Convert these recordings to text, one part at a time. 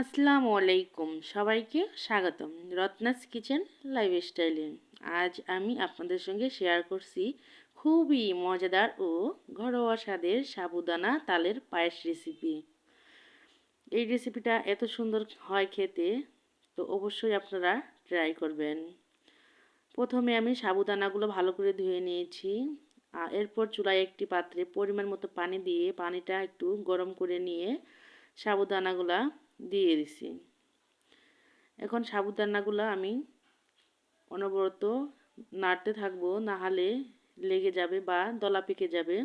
আসসালামু আলাইকুম। সবাইকে স্বাগতম রত্নাস কিচেন লাইফ স্টাইলে আজ আমি আপনাদের সঙ্গে শেয়ার করছি খুবই মজাদার ও ঘরোয়া স্বাদের সাবুদানা তালের পায়েস রেসিপি। এই রেসিপিটা এত সুন্দর হয় খেতে, তো অবশ্যই আপনারা ট্রাই করবেন। প্রথমে আমি সাবুদানাগুলো ভালো করে ধুয়ে নিয়েছি। আর এরপর চুলায় একটি পাত্রে পরিমাণ মতো পানি দিয়ে পানিটা একটু গরম করে নিয়ে সাবুদানাগুলা দিয়ে দিছি। এখন সাবুদানাগুলো আমি অনবরত নাড়তে থাকব না হলে লেগে যাবে বা দলা পেকে যাবে।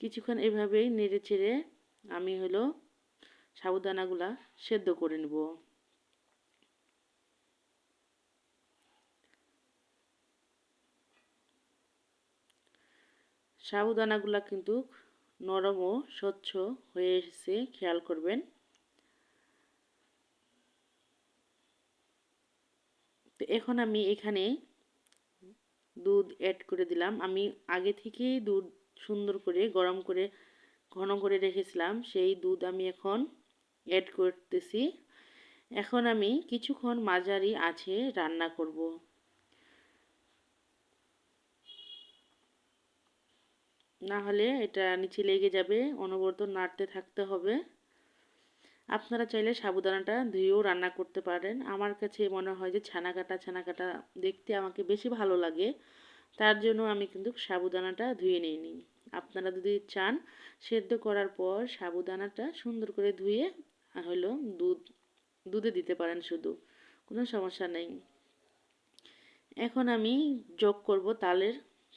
কিছুক্ষণ এভাবেই নেড়ে চেড়ে আমি হলো সাবুদানাগুলা সেদ্ধ করে নেব। সাবুদানাগুলা কিন্তু নরম ও স্বচ্ছ হয়ে এসেছে, খেয়াল করবেন। তো এখন আমি এখানে দুধ অ্যাড করে দিলাম। আমি আগে থেকেই দুধ সুন্দর করে, গরম করে, ঘন করে রেখেছিলাম। সেই দুধ আমি এখন অ্যাড করতেছি। এখন আমি কিছুক্ষণ মাঝারি আছে রান্না করব। না হলে এটা নিচে লেগে যাবে, অনবরত নাড়তে থাকতে হবে। আপনারা চাইলে সাবুদানাটা ধুয়েও রান্না করতে পারেন। আমার কাছে মনে হয় যে ছানা কাটা ছানা কাটা দেখতে আমাকে বেশি ভালো লাগে। তার জন্য আমি কিন্তু সাবুদানাটা ধুয়ে নিই। নিইনি আপনারা যদি চান সেদ্ধ করার পর সাবুদানাটা সুন্দর করে ধুয়ে, হলো দুধ, দুধে দিতে পারেন শুধু, কোনো সমস্যা নেই। এখন আমি যোগ করব তালের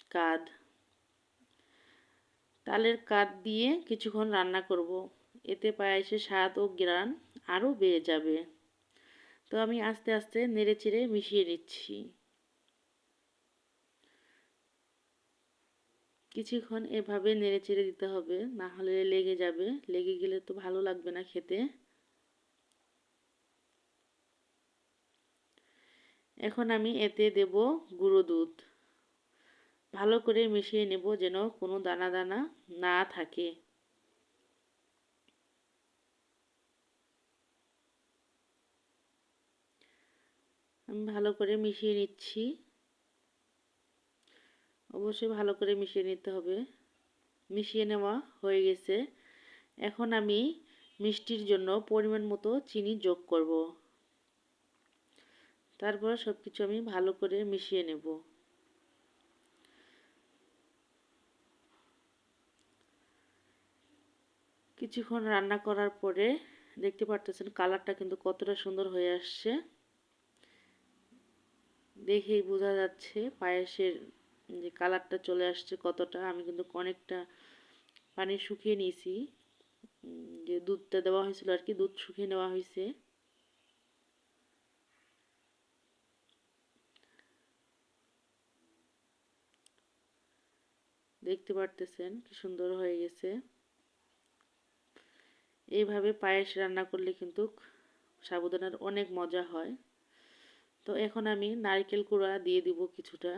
কাদ। তালের কাদ দিয়ে কিছুক্ষণ রান্না করব। এতে পায়েসের স্বাদ ও গ্রান আরও বেড়ে যাবে। তো আমি আস্তে আস্তে নেড়ে চেড়ে মিশিয়ে নিচ্ছি। কিছুক্ষণ এভাবে নেড়ে চেড়ে দিতে হবে, না হলে লেগে যাবে। লেগে গেলে তো ভালো লাগবে না খেতে। এখন আমি এতে দেব গুঁড়ো দুধ। ভালো করে মিশিয়ে নেব যেন কোনো দানা দানা না থাকে। আমি ভালো করে মিশিয়ে নিচ্ছি। অবশ্যই ভালো করে মিশিয়ে নিতে হবে। মিশিয়ে নেওয়া হয়ে গেছে। এখন আমি মিষ্টির জন্য পরিমাণ মতো চিনি যোগ করব। তারপর সব কিছু আমি ভালো করে মিশিয়ে নেব। কিছুক্ষণ রান্না করার পরে দেখতে পারতেছেন কালারটা কিন্তু কতটা সুন্দর হয়ে আসছে। দেখেই বোঝা যাচ্ছে পায়েসের যে কালারটা চলে আসছে কতটা। আমি কিন্তু অনেকটা পানি শুকিয়ে নিয়েছি। যে দুধটা দেওয়া হয়েছিল আর কি, দুধ শুকিয়ে নেওয়া হয়েছে। দেখতে পারতেছেন কি সুন্দর হয়ে গেছে। এইভাবে পায়েস রান্না করলে কিন্তু সাবুদানার অনেক মজা হয়। তো এখন আমি নারকেল কুড়া দিয়ে দিব কিছুটা।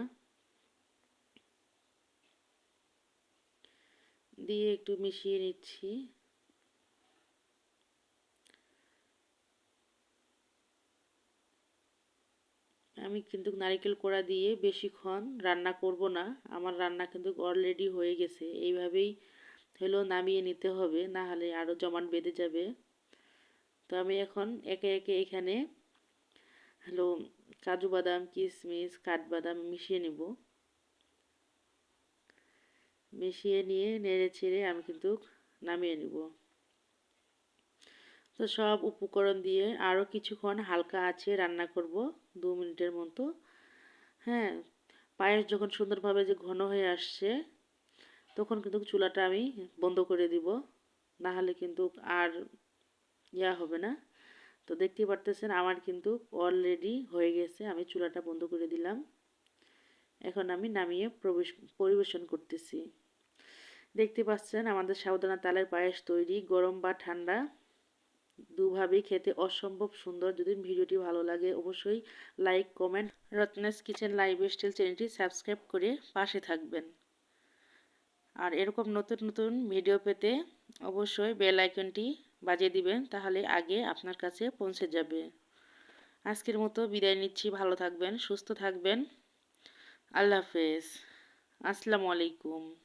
দিয়ে একটু মিশিয়ে নিচ্ছি। আমি কিন্তু নারিকেল কোড়া দিয়ে বেশিক্ষণ রান্না করব না, আমার রান্না কিন্তু অলরেডি হয়ে গেছে। এইভাবেই হলো নামিয়ে নিতে হবে, না হলে আরও জমান বেঁধে যাবে। তো আমি এখন একে একে এখানে হলো কাজু বাদাম কিশমিশ কাঠবাদাম মিশিয়ে নেব। মিশিয়ে নিয়ে নেড়ে ছেড়ে আমি কিন্তু নামিয়ে নেব। তো সব উপকরণ দিয়ে আরও কিছুক্ষণ হালকা আছে রান্না করব, দু মিনিটের মতো। হ্যাঁ পায়েস যখন সুন্দরভাবে যে ঘন হয়ে আসছে, তখন কিন্তু চুলাটা আমি বন্ধ করে দিব। না হলে কিন্তু আর ইয়া হবে না। তো দেখতেই পারতেছেন আমার কিন্তু অলরেডি হয়ে গেছে, আমি চুলাটা বন্ধ করে দিলাম। এখন আমি নামিয়ে প্রবেশ, পরিবেশন করতেছি। দেখতে পাচ্ছেন আমাদের সাবধানা তালের পায়েস তৈরি, গরম বা ঠান্ডা। দুভাবেই খেতে অসম্ভব সুন্দর। যদি ভিডিওটি ভালো লাগে অবশ্যই like comment Ratnesh kitchen live style চ্যানেলটি সাবস্ক্রাইব করে পাশে থাকবেন। আর এরকম নতুন নতুন ভিডিও পেতে অবশ্যই বেল আইকনটি বাজিয়ে দিবেন, তাহলে আগে আপনার কাছে পৌঁছে যাবে। আজকের মতো বিদায় নিচ্ছি, ভালো থাকবেন, সুস্থ থাকবেন। আল্লাহ হাফেজ। আসসালামু আলাইকুম।